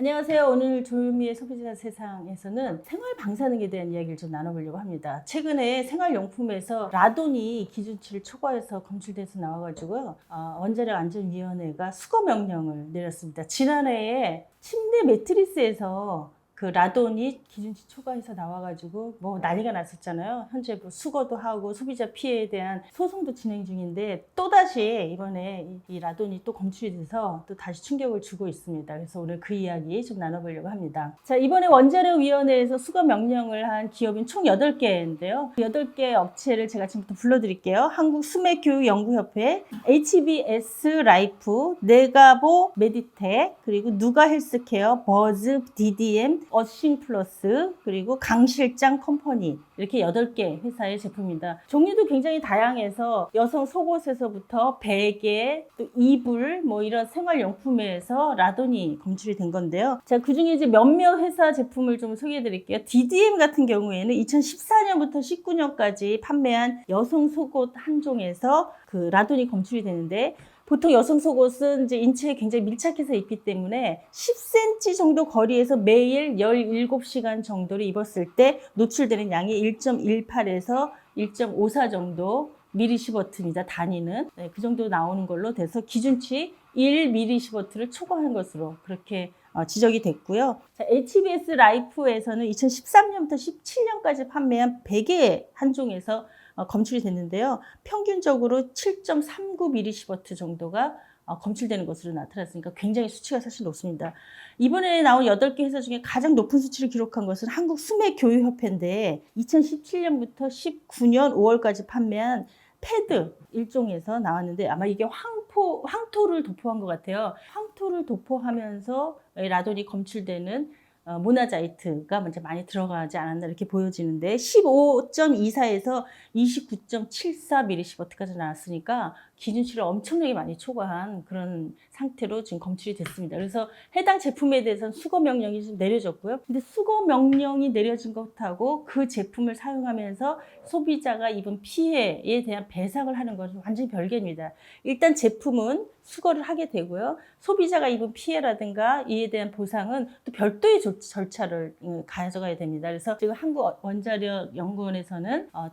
안녕하세요. 오늘 조유미의 소비자 세상에서는 생활 방사능에 대한 이야기를 좀 나눠보려고 합니다. 최근에 생활용품에서 라돈이 기준치를 초과해서 검출돼서 나와가지고요. 어, 원자력 안전위원회가 수거 명령을 내렸습니다. 지난해에 침대 매트리스에서 그 라돈이 기준치 초과해서 나와가지고 뭐 난리가 났었잖아요. 현재 뭐 수거도 하고 소비자 피해에 대한 소송도 진행 중인데 또 다시 이번에 이- 이 라돈이 또 검출이 돼서 또 다시 충격을 주고 있습니다. 그래서 오늘 그 이야기 좀 나눠보려고 합니다. 자 이번에 원자력위원회에서 수거 명령을 한 기업인 총 8개인데요. 그 8개 업체를 제가 지금부터 불러드릴게요. 한국수맥교육연구협회, HBS 라이프, 네가보 메디텍, 그리고 누가 헬스케어, 버즈, DDM, 어싱 플러스, 그리고 강실장 컴퍼니 이렇게 8개 회사의 제품입니다. 종류도 굉장히 다양해서 여성 속옷에서부터 베개, 또 이불, 뭐 이런 생활용품에서 라돈이 검출이 된 건데요. 자, 그 중에 이제 몇몇 회사 제품을 좀 소개해 드릴게요. DDM 같은 경우에는 2014년부터 19년까지 판매한 여성 속옷 한 종에서 그 라돈이 검출이 되는데 보통 여성 속옷은 이제 인체에 굉장히 밀착해서 입기 때문에 10cm 정도 거리에서 매일 17시간 정도를 입었을 때 노출되는 양이 1.18에서 1.54 정도 미리시버트입니다. 단위는 네, 그 정도 나오는 걸로 돼서 기준치 1 미리시버트를 초과한 것으로 그렇게 어, 지적이 됐고요. 자, HBS 라이프에서는 2013년부터 17년까지 판매한 베개 한 종에서 어, 검출이 됐는데요. 평균적으로 7.39mSv 정도가 어, 검출되는 것으로 나타났으니까 굉장히 수치가 사실 높습니다. 이번에 나온 8개 회사 중에 가장 높은 수치를 기록한 것은 한국수맥교육협회인데 2017년부터 19년 5월까지 판매한 패드 일종에서 나왔는데 아마 이게 황포, 황토를 도포한 것 같아요. 황토를 도포하면서 라돈이 검출되는 어, 모나자이트가 먼저 많이 들어가지 않았나 이렇게 보여지는데 15.24에서 29.74mSv까지 나왔으니까 기준치를 엄청나게 많이 초과한 그런 상태로 지금 검출이 됐습니다. 그래서 해당 제품에 대해서는 수거 명령이 좀 내려졌고요. 근데 수거 명령이 내려진 것하고 그 제품을 사용하면서 소비자가 입은 피해에 대한 배상을 하는 것은 완전히 별개입니다. 일단 제품은 수거를 하게 되고요. 소비자가 입은 피해라든가 이에 대한 보상은 또 별도의 조- 절차를 음, 가져가야 됩니다. 그래서 지금 한국원자력연구원에서는 어,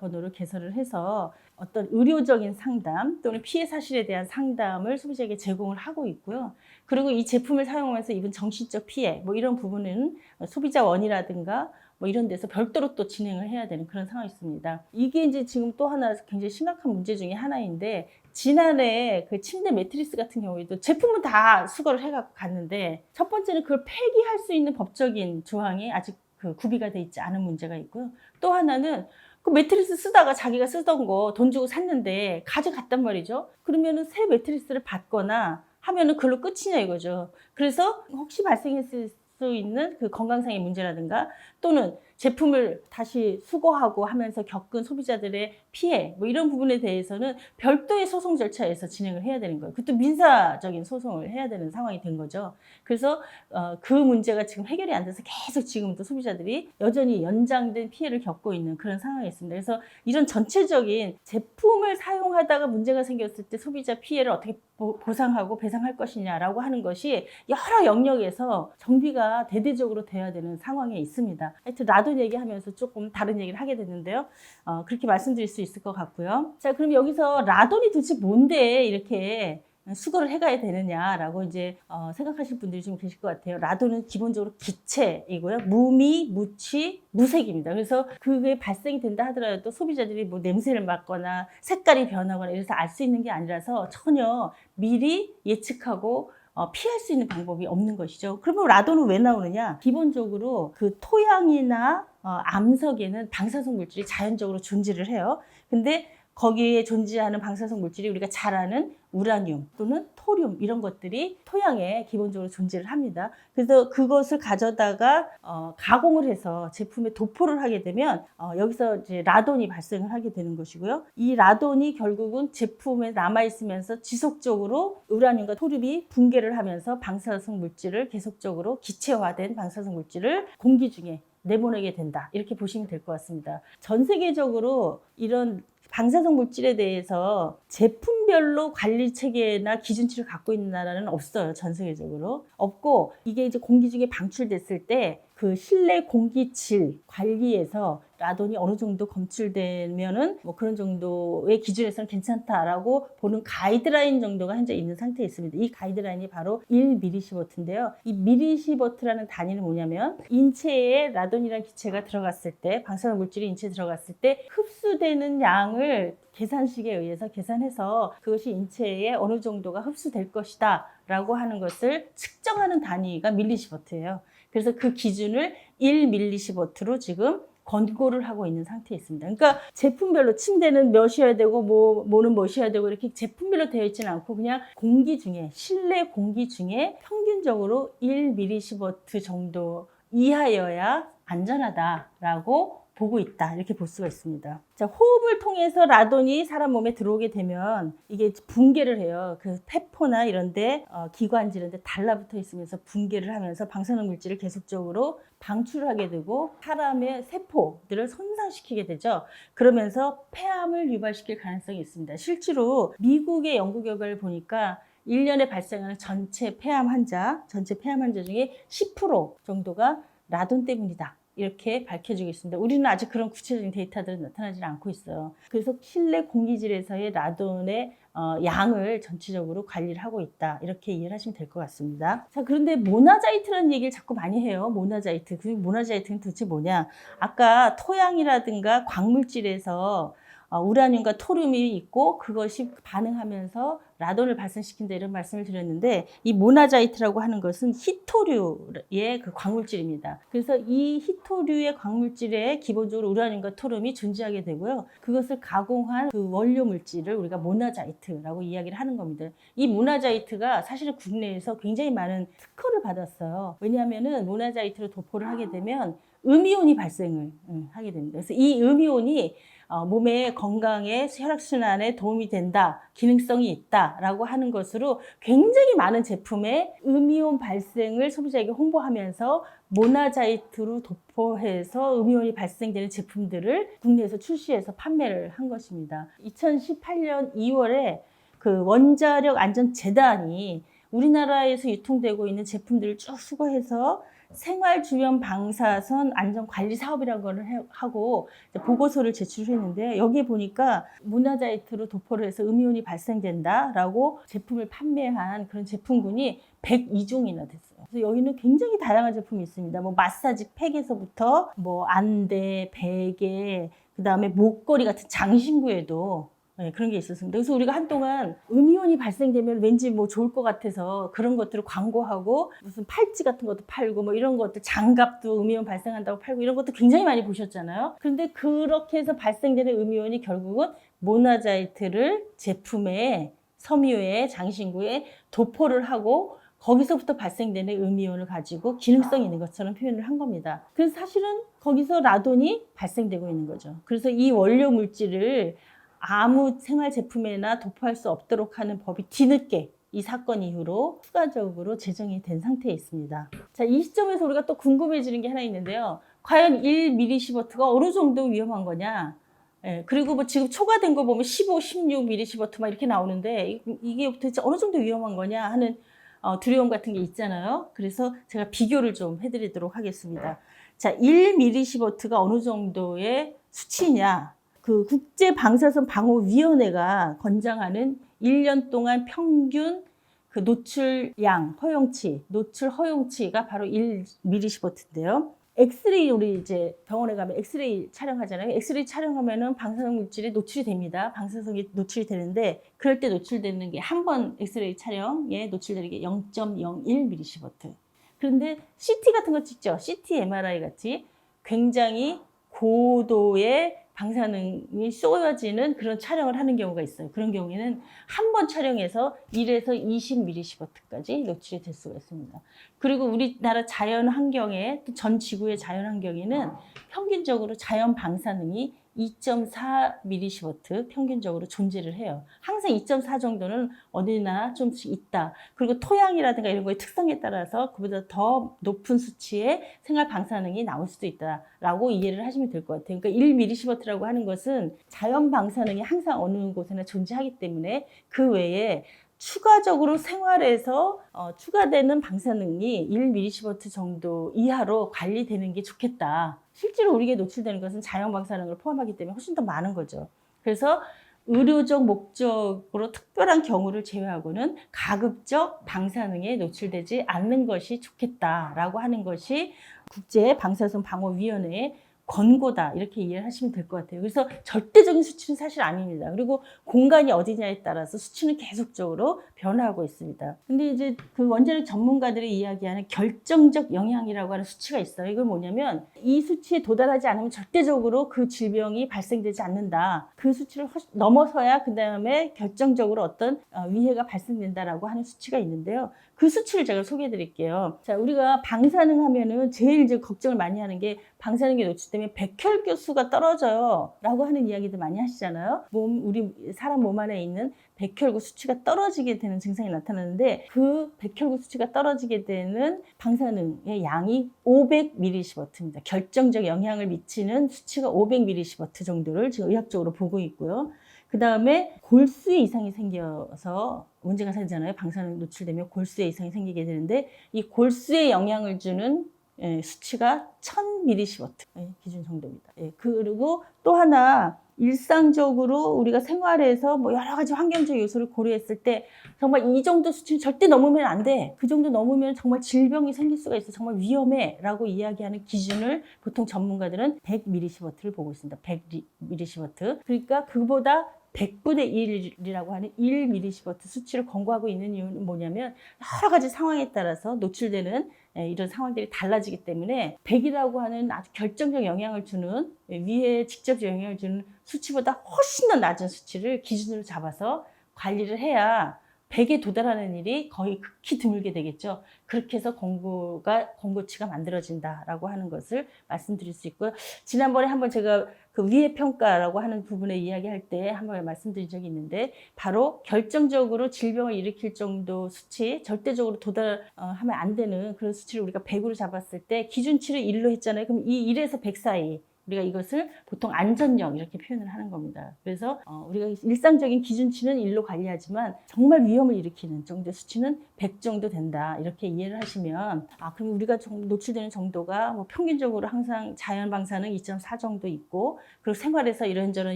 전화번호를 개설을 해서 어떤 의료적인 상담 또는 피해 사실에 대한 상담을 소비자에게 제공을 하고 있고요. 그리고 이 제품을 사용하면서 입은 정신적 피해 뭐 이런 부분은 소비자 원이라든가 뭐 이런 데서 별도로 또 진행을 해야 되는 그런 상황이 있습니다. 이게 이제 지금 또 하나 굉장히 심각한 문제 중에 하나인데 지난해 그 침대 매트리스 같은 경우에도 제품은 다 수거를 해갖고 갔는데 첫 번째는 그걸 폐기할 수 있는 법적인 조항이 아직 그 구비가 돼 있지 않은 문제가 있고요. 또 하나는 그 매트리스 쓰다가 자기가 쓰던 거 돈 주고 샀는데 가져갔단 말이죠. 그러면은 새 매트리스를 받거나 하면은 그걸로 끝이냐 이거죠. 그래서 혹시 발생했을 수 있는 그 건강상의 문제라든가 또는 제품을 다시 수거하고 하면서 겪은 소비자들의 피해 뭐 이런 부분에 대해서는 별도의 소송 절차에서 진행을 해야 되는 거예요. 그것도 민사적인 소송을 해야 되는 상황이 된 거죠. 그래서 어, 그 문제가 지금 해결이 안 돼서 계속 지금도 소비자들이 여전히 연장된 피해를 겪고 있는 그런 상황이 있습니다. 그래서 이런 전체적인 제품을 사용하다가 문제가 생겼을 때 소비자 피해를 어떻게 보- 보상하고 배상할 것이냐라고 하는 것이 여러 영역에서 정비가 대대적으로 돼야 되는 상황에 있습니다. 하여튼 라돈 얘기하면서 조금 다른 얘기를 하게 됐는데요. 어, 그렇게 말씀드릴 수 있을 것 같고요. 자, 그럼 여기서 라돈이 도대체 뭔데 이렇게 수거를 해가야 되느냐라고 이제 어, 생각하실 분들이 좀 계실 것 같아요. 라돈은 기본적으로 기체이고요. 무미, 무취, 무색입니다. 그래서 그게 발생이 된다 하더라도 소비자들이 뭐 냄새를 맡거나 색깔이 변하거나 이래서 알 수 있는 게 아니라서 전혀 미리 예측하고 어, 피할 수 있는 방법이 없는 것이죠. 그러면 라돈은 왜 나오느냐? 기본적으로 그 토양이나 어, 암석에는 방사성 물질이 자연적으로 존재를 해요. 근데 거기에 존재하는 방사성 물질이 우리가 잘 아는 우라늄 또는 토륨 이런 것들이 토양에 기본적으로 존재를 합니다. 그래서 그것을 가져다가 어, 가공을 해서 제품에 도포를 하게 되면 어, 여기서 이제 라돈이 발생을 하게 되는 것이고요. 이 라돈이 결국은 제품에 남아 있으면서 지속적으로 우라늄과 토륨이 붕괴를 하면서 방사성 물질을 계속적으로 기체화된 방사성 물질을 공기 중에 내보내게 된다. 이렇게 보시면 될 것 같습니다. 전 세계적으로 이런 방사성 물질에 대해서 제품별로 관리 체계나 기준치를 갖고 있는 나라는 없어요. 전 세계적으로. 없고 이게 이제 공기 중에 방출됐을 때 그 실내 공기질 관리에서 라돈이 어느 정도 검출되면은 뭐 그런 정도의 기준에서는 괜찮다라고 보는 가이드라인 정도가 현재 있는 상태에 있습니다. 이 가이드라인이 바로 1미리시버트인데요. 이 미리시버트라는 단위는 뭐냐면 인체에 라돈이라는 기체가 들어갔을 때 방사능 물질이 인체에 들어갔을 때 흡수되는 양을 계산식에 의해서 계산해서 그것이 인체에 어느 정도가 흡수될 것이다 라고 하는 것을 측정하는 단위가 밀리시버트예요. 그래서 그 기준을 1밀리시버트로 지금 권고를 하고 있는 상태에 있습니다. 그러니까 제품별로 침대는 몇이어야 되고 뭐 뭐는 몇이어야 되고 이렇게 제품별로 되어 있지는 않고 그냥 공기 중에 실내 공기 중에 평균적으로 1밀리시버트 정도 이하여야 안전하다라고 보고 있다 이렇게 볼 수가 있습니다. 자 호흡을 통해서 라돈이 사람 몸에 들어오게 되면 이게 붕괴를 해요. 그 폐포나 이런데 어, 기관지 이런데 달라붙어 있으면서 붕괴를 하면서 방사능 물질을 계속적으로 방출하게 되고 사람의 세포들을 손상시키게 되죠. 그러면서 폐암을 유발시킬 가능성이 있습니다. 실제로 미국의 연구 결과를 보니까 1년에 발생하는 전체 폐암 환자, 전체 폐암 환자 중에 10% 정도가 라돈 때문이다. 이렇게 밝혀지고 있습니다. 우리는 아직 그런 구체적인 데이터들은 나타나지 않고 있어요. 그래서 실내 공기질에서의 라돈의 어, 양을 전체적으로 관리를 하고 있다. 이렇게 이해를 하시면 될 것 같습니다. 자, 그런데 모나자이트라는 얘기를 자꾸 많이 해요. 모나자이트. 그 모나자이트는 도대체 뭐냐? 아까 토양이라든가 광물질에서 어, 우라늄과 토륨이 있고 그것이 반응하면서 라돈을 발생시킨다 이런 말씀을 드렸는데 이 모나자이트라고 하는 것은 히토류의 그 광물질입니다. 그래서 이 히토류의 광물질에 기본적으로 우라늄과 토륨이 존재하게 되고요. 그것을 가공한 그 원료 물질을 우리가 모나자이트라고 이야기를 하는 겁니다. 이 모나자이트가 사실은 국내에서 굉장히 많은 특허를 받았어요. 왜냐하면은 모나자이트로 도포를 하게 되면 음이온이 발생을 음, 하게 됩니다. 그래서 이 음이온이 어, 몸의 건강에 혈액순환에 도움이 된다, 기능성이 있다라고 하는 것으로 굉장히 많은 제품에 음이온 발생을 소비자에게 홍보하면서 모나자이트로 도포해서 음이온이 발생되는 제품들을 국내에서 출시해서 판매를 한 것입니다. 2018년 2월에 그 원자력 안전 재단이 우리나라에서 유통되고 있는 제품들을 쭉 수거해서 생활 주변 방사선 안전 관리 사업이라는 걸 해- 하고 보고서를 제출했는데 여기에 보니까 모나자이트로 도포를 해서 음이온이 발생된다라고 제품을 판매한 그런 제품군이 102종이나 됐어요. 그래서 여기는 굉장히 다양한 제품이 있습니다. 뭐 마사지 팩에서부터 뭐 안대, 베개, 그다음에 목걸이 같은 장신구에도 네, 그런 게 있었습니다. 그래서 우리가 한동안 음이온이 발생되면 왠지 뭐 좋을 것 같아서 그런 것들을 광고하고 무슨 팔찌 같은 것도 팔고 뭐 이런 것들 장갑도 음이온 발생한다고 팔고 이런 것도 굉장히 많이 보셨잖아요. 그런데 그렇게 해서 발생되는 음이온이 결국은 모나자이트를 제품에 섬유에 장신구에 도포를 하고 거기서부터 발생되는 음이온을 가지고 기능성이 있는 것처럼 표현을 한 겁니다. 그래서 사실은 거기서 라돈이 발생되고 있는 거죠. 그래서 이 원료 물질을 아무 생활 제품에나 도포할 수 없도록 하는 법이 뒤늦게 이 사건 이후로 추가적으로 제정이 된 상태에 있습니다. 자, 이 시점에서 우리가 또 궁금해지는 게 하나 있는데요. 과연 1미리시버트가 어느 정도 위험한 거냐? 예, 그리고 뭐 지금 초과된 거 보면 15, 16 미리시버트 막 이렇게 나오는데 이- 이게 도대체 어느 정도 위험한 거냐 하는 어, 두려움 같은 게 있잖아요. 그래서 제가 비교를 좀 해드리도록 하겠습니다. 자, 1미리시버트가 어느 정도의 수치냐? 그 국제 방사선 방호 위원회가 권장하는 1년 동안 평균 그 노출량 허용치, 노출 허용치가 바로 1미리시버트인데요. 엑스레이 우리 이제 병원에 가면 엑스레이 촬영하잖아요. 엑스레이 촬영하면은 방사성 물질이 노출이 됩니다. 방사성이 노출이 되는데 그럴 때 노출되는 게 한 번 엑스레이 촬영에 노출되는 게 0.01미리시버트. 그런데 CT 같은 거 찍죠. CT, MRI 같이 굉장히 고도의 방사능이 쏘여지는 그런 촬영을 하는 경우가 있어요. 그런 경우에는 한 번 촬영해서 1에서 20mS까지 노출이 될 수가 있습니다. 그리고 우리나라 자연 환경에 또전 지구의 자연 환경에는 평균적으로 자연 방사능이 2.4mSv 평균적으로 존재를 해요. 항상 2.4 정도는 어디나 좀씩 있다. 그리고 토양이라든가 이런 거의 특성에 따라서 그보다 더 높은 수치의 생활 방사능이 나올 수도 있다라고 이해를 하시면 될 것 같아요. 그러니까 1mSv라고 하는 것은 자연 방사능이 항상 어느 곳에나 존재하기 때문에 그 외에 추가적으로 생활에서 어, 추가되는 방사능이 1mSv 정도 이하로 관리되는 게 좋겠다. 실제로 우리에게 노출되는 것은 자연 방사능을 포함하기 때문에 훨씬 더 많은 거죠. 그래서 의료적 목적으로 특별한 경우를 제외하고는 가급적 방사능에 노출되지 않는 것이 좋겠다라고 하는 것이 국제 방사선 방어 위원회의 권고다 이렇게 이해를 하시면 될 것 같아요. 그래서 절대적인 수치는 사실 아닙니다. 그리고 공간이 어디냐에 따라서 수치는 계속적으로 변화하고 있습니다. 근데 이제 그 원자력 전문가들이 이야기하는 결정적 영향이라고 하는 수치가 있어요. 이건 뭐냐면 이 수치에 도달하지 않으면 절대적으로 그 질병이 발생되지 않는다. 그 수치를 넘어서야 그 다음에 결정적으로 어떤 어, 위해가 발생된다라고 하는 수치가 있는데요. 그 수치를 제가 소개해 드릴게요. 자, 우리가 방사능 하면은 제일 이제 걱정을 많이 하는 게 방사능에 노출되면 백혈교 수가 떨어져요. 라고 하는 이야기들 많이 하시잖아요. 몸, 우리 사람 몸 안에 있는 백혈구 수치가 떨어지게 되는 증상이 나타나는데 그 백혈구 수치가 떨어지게 되는 방사능의 양이 500mSv입니다. 결정적 영향을 미치는 수치가 500mSv 정도를 지금 의학적으로 보고 있고요. 그 다음에 골수에 이상이 생겨서 문제가 생기잖아요. 방사능 노출되면 골수에 이상이 생기게 되는데 이 골수에 영향을 주는 예, 수치가 1000mSv 예, 기준 정도입니다. 예, 그리고 또 하나 일상적으로 우리가 생활에서 뭐 여러 가지 환경적 요소를 고려했을 때 정말 이 정도 수치는 절대 넘으면 안 돼. 그 정도 넘으면 정말 질병이 생길 수가 있어. 정말 위험해. 라고 이야기하는 기준을 보통 전문가들은 100mSv를 보고 있습니다. 100mSv. 그러니까 그보다 100분의 1이라고 하는 1mSv 수치를 권고하고 있는 이유는 뭐냐면 여러 가지 상황에 따라서 노출되는 예, 이런 상황들이 달라지기 때문에 100이라고 하는 아주 결정적 영향을 주는 예, 위에 직접적 영향을 주는 수치보다 훨씬 더 낮은 수치를 기준으로 잡아서 관리를 해야 100에 도달하는 일이 거의 극히 드물게 되겠죠. 그렇게 해서 공고가, 공고치가 만들어진다라고 하는 것을 말씀드릴 수 있고요. 지난번에 한번 제가 그 위해 평가라고 하는 부분에 이야기할 때 한번 말씀드린 적이 있는데 바로 결정적으로 질병을 일으킬 정도 수치, 절대적으로 도달하면 안 되는 그런 수치를 우리가 100으로 잡았을 때 기준치를 1로 했잖아요. 그럼 이 1에서 100 사이 우리가 이것을 보통 안전력 이렇게 표현을 하는 겁니다. 그래서 어, 우리가 일상적인 기준치는 1로 관리하지만 정말 위험을 일으키는 정도의 수치는 100 정도 된다. 이렇게 이해를 하시면 아 그럼 우리가 정, 노출되는 정도가 뭐 평균적으로 항상 자연 방사능 2.4 정도 있고 그리고 생활에서 이런저런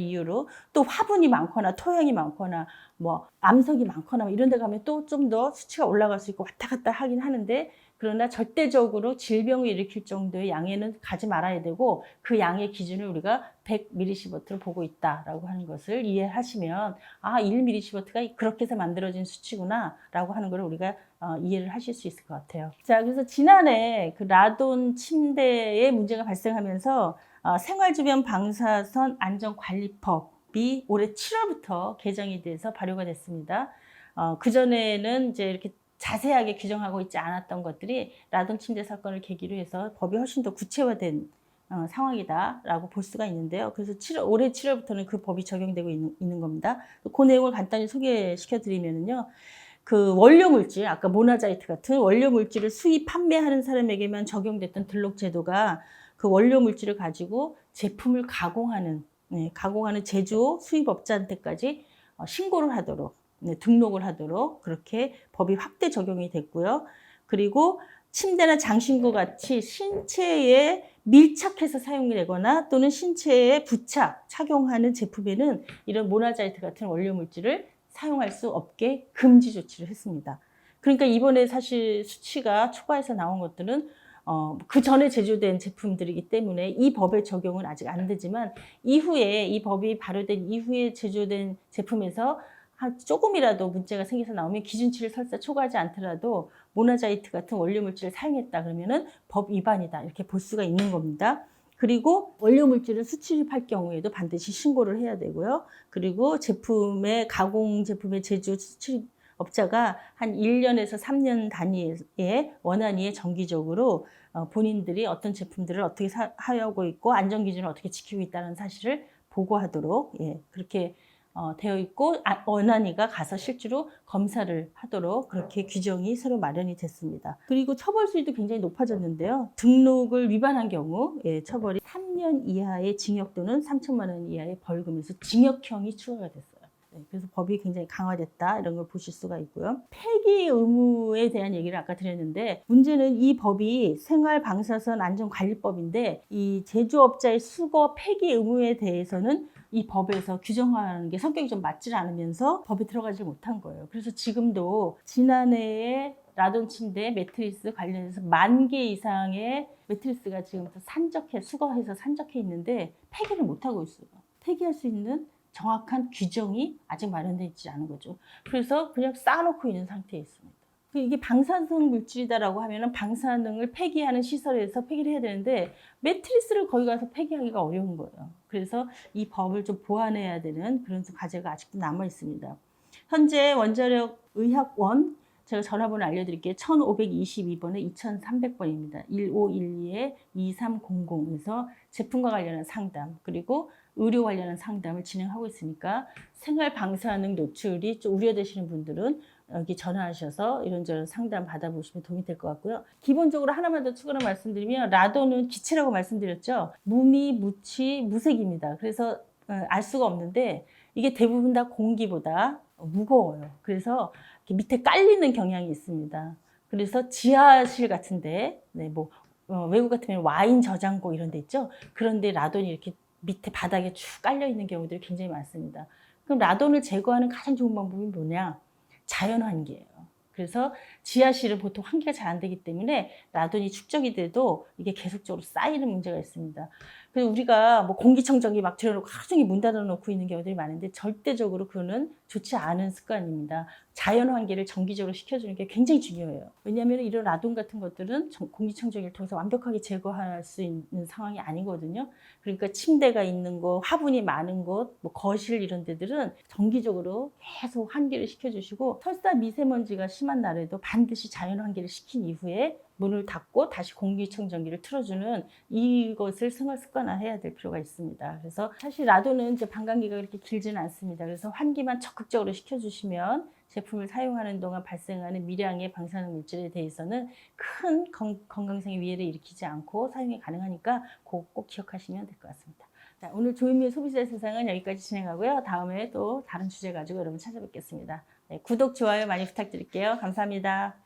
이유로 또 화분이 많거나 토양이 많거나 뭐 암석이 많거나 뭐 이런 데 가면 또 좀 더 수치가 올라갈 수 있고 왔다 갔다 하긴 하는데 그러나 절대적으로 질병을 일으킬 정도의 양에는 가지 말아야 되고 그 양의 기준을 우리가 100mSv를 보고 있다라고 하는 것을 이해하시면 아 1mSv가 그렇게 해서 만들어진 수치구나 라고 하는 걸 우리가 어, 이해를 하실 수 있을 것 같아요. 자 그래서 지난해 그 라돈 침대의 문제가 발생하면서 어, 생활주변 방사선 안전관리법이 올해 7월부터 개정이 돼서 발효가 됐습니다. 어, 그전에는 이제 이렇게 자세하게 규정하고 있지 않았던 것들이 라돈 침대 사건을 계기로 해서 법이 훨씬 더 구체화된 어, 상황이다라고 볼 수가 있는데요. 그래서 7월, 올해 7월부터는 그 법이 적용되고 있는, 있는 겁니다. 그 내용을 간단히 소개시켜 드리면요. 그 원료 물질, 아까 모나자이트 같은 원료 물질을 수입 판매하는 사람에게만 적용됐던 등록 제도가 그 원료 물질을 가지고 제품을 가공하는 네, 가공하는 제조 수입업자한테까지 어, 신고를 하도록 네, 등록을 하도록 그렇게 법이 확대 적용이 됐고요. 그리고 침대나 장신구 같이 신체에 밀착해서 사용되거나 또는 신체에 부착, 착용하는 제품에는 이런 모나자이트 같은 원료 물질을 사용할 수 없게 금지 조치를 했습니다. 그러니까 이번에 사실 수치가 초과해서 나온 것들은 어, 그 전에 제조된 제품들이기 때문에 이 법의 적용은 아직 안 되지만 이후에 이 법이 발효된 이후에 제조된 제품에서 조금이라도 문제가 생겨서 나오면 기준치를 설사 초과하지 않더라도 모나자이트 같은 원료 물질을 사용했다 그러면은 법 위반이다 이렇게 볼 수가 있는 겁니다. 그리고 원료 물질을 수출입할 경우에도 반드시 신고를 해야 되고요. 그리고 제품의 가공 제품의 제조 수출입 업자가 한 1년에서 3년 단위의 원안위에 정기적으로 어, 본인들이 어떤 제품들을 어떻게 하고 있고 안전 기준을 어떻게 지키고 있다는 사실을 보고하도록 예, 그렇게 어, 되어 있고 아, 원안위가 가서 실제로 검사를 하도록 그렇게 규정이 새로 마련이 됐습니다. 그리고 처벌 수위도 굉장히 높아졌는데요. 등록을 위반한 경우 예, 처벌이 3년 이하의 징역 또는 3천만 원 이하의 벌금에서 징역형이 추가가 됐어요. 네, 그래서 법이 굉장히 강화됐다 이런 걸 보실 수가 있고요. 폐기 의무에 대한 얘기를 아까 드렸는데 문제는 이 법이 생활방사선 안전관리법인데 이 제조업자의 수거 폐기 의무에 대해서는 이 법에서 규정하는 게 성격이 좀 맞질 않으면서 법에 들어가지 못한 거예요. 그래서 지금도 지난해에 라돈 침대 매트리스 관련해서 만 개 이상의 매트리스가 지금 산적해 수거해서 산적해 있는데 폐기를 못 하고 있어요. 폐기할 수 있는 정확한 규정이 아직 마련되어 있지 않은 거죠. 그래서 그냥 쌓아놓고 있는 상태에 있습니다. 그 이게 방사능 물질이다라고 하면은 방사능을 폐기하는 시설에서 폐기를 해야 되는데 매트리스를 거기 가서 폐기하기가 어려운 거예요. 그래서 이 법을 좀 보완해야 되는 그런 과제가 아직도 남아 있습니다. 현재 원자력 의학원 제가 전화번호 알려드릴게요. 1522번에 2300번입니다. 1512에 2300에서 제품과 관련한 상담 그리고 의료 관련한 상담을 진행하고 있으니까 생활 방사능 노출이 좀 우려되시는 분들은 여기 전화하셔서 이런저런 상담 받아보시면 도움이 될 것 같고요. 기본적으로 하나만 더 추가로 말씀드리면 라돈은 기체라고 말씀드렸죠. 무미, 무취, 무색입니다. 그래서 어, 알 수가 없는데 이게 대부분 다 공기보다 무거워요. 그래서 밑에 깔리는 경향이 있습니다. 그래서 지하실 같은데, 네, 뭐 어, 외국 같으면 와인 저장고 이런 데 있죠. 그런데 라돈이 이렇게 밑에 바닥에 쭉 깔려 있는 경우들이 굉장히 많습니다. 그럼 라돈을 제거하는 가장 좋은 방법이 뭐냐? 자연 환기예요. 그래서 지하실은 보통 환기가 잘 안 되기 때문에 라돈이 축적이 돼도 이게 계속적으로 쌓이는 문제가 있습니다. 그래서 우리가 뭐 공기청정기 막 들여놓고 하루 종일 문 닫아놓고 있는 경우들이 많은데 절대적으로 그거는 좋지 않은 습관입니다. 자연 환기를 정기적으로 시켜주는 게 굉장히 중요해요. 왜냐하면 이런 라돈 같은 것들은 정- 공기청정기를 통해서 완벽하게 제거할 수 있는 상황이 아니거든요. 그러니까 침대가 있는 곳, 화분이 많은 곳, 뭐 거실 이런 데들은 정기적으로 계속 환기를 시켜주시고 설사 미세먼지가 심한 날에도 반드시 자연 환기를 시킨 이후에 문을 닫고 다시 공기청정기를 틀어주는 이것을 생활 습관화해야 될 필요가 있습니다. 그래서 사실 라도는 이제 반감기가 그렇게 길지는 않습니다. 그래서 환기만 적극적으로 시켜주시면 제품을 사용하는 동안 발생하는 미량의 방사능 물질에 대해서는 큰 건, 건강상의 위해를 일으키지 않고 사용이 가능하니까 그거 꼭 기억하시면 될 것 같습니다. 자, 오늘 조인미의 소비자의 세상은 여기까지 진행하고요. 다음에 또 다른 주제 가지고 여러분 찾아뵙겠습니다. 네, 구독, 좋아요 많이 부탁드릴게요. 감사합니다.